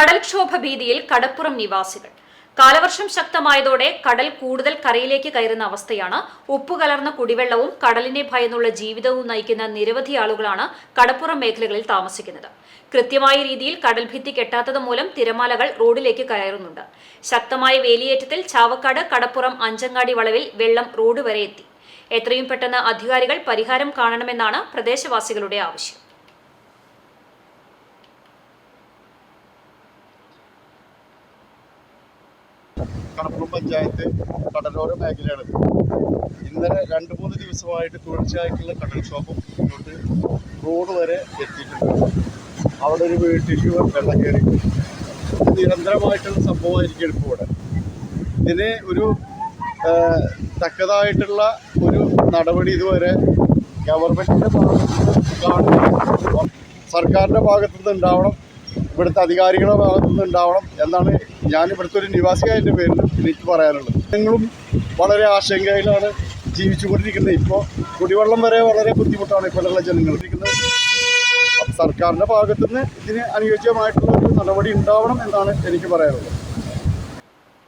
കടൽക്ഷോഭ ഭീതിയിൽ കടപ്പുറം നിവാസികൾ. കാലവർഷം ശക്തമായതോടെ കടൽ കൂടുതൽ കരയിലേക്ക് കയറുന്ന അവസ്ഥയാണ് ഉപ്പു കലർന്ന കുടിവെള്ളവും കടലിനെ ഭയന്നുള്ള ജീവിതവും നയിക്കുന്ന നിരവധി ആളുകളാണ് കടപ്പുറം മേഖലകളിൽ താമസിക്കുന്നത്. കൃത്യമായ രീതിയിൽ കടൽ ഭിത്തി കെട്ടാത്തത് മൂലം തിരമാലകൾ റോഡിലേക്ക് കയറുന്നുണ്ട്. ശക്തമായ വേലിയേറ്റത്തിൽ ചാവക്കാട് കടപ്പുറം അഞ്ചങ്ങാടി വളവിൽ വെള്ളം റോഡ് വരെ എത്തി. എത്രയും പെട്ടെന്ന് അധികാരികൾ പരിഹാരം കാണണമെന്നാണ് പ്രദേശവാസികളുടെ ആവശ്യം. കടപ്പുറം പഞ്ചായത്ത് കടലോര മേഖലയാണ്. ഇന്നലെ രണ്ട് മൂന്ന് ദിവസമായിട്ട് തുടർച്ചയായിട്ടുള്ള കടൽക്ഷോഭം ഇങ്ങോട്ട് റോഡ് വരെ എത്തിയിട്ടുണ്ട്. അവിടെ ഒരു വീട്ടിലേക്ക് വെള്ളം കയറി. നിരന്തരമായിട്ടുള്ള സംഭവമായിരിക്കും ഇവിടെ. ഇതിന് ഒരു തക്കതായിട്ടുള്ള ഒരു നടപടി ഇതുവരെ ഗവൺമെന്റിന്റെ ഭാഗത്തുനിന്ന് സർക്കാരിന്റെ ഭാഗത്തുനിന്ന് ഉണ്ടാവണം ഇവിടുത്തെ അധികാരികളുടെ ഭാഗത്തുനിന്ന് ഉണ്ടാവണം എന്നാണ് ഞാൻ ഇവിടുത്തെ ഒരു നിവാസിയായതിന്റെ പേരിൽ എനിക്ക് പറയാനുള്ളത്. നിങ്ങളും വളരെ ആശങ്കയിലാണ് ജീവിച്ചുകൊണ്ടിരിക്കുന്നത്. ഇപ്പോൾ കുടിവെള്ളം വരെ വളരെ ബുദ്ധിമുട്ടാണ് ഇപ്പോഴുള്ള ജനങ്ങൾ. ഇരിക്കുന്നത് അപ്പം സർക്കാരിന്റെ ഭാഗത്തുനിന്ന് ഇതിന് അനുയോജ്യമായിട്ടുള്ള ഒരു നടപടി ഉണ്ടാവണം എന്നാണ് എനിക്ക് പറയാനുള്ളത്.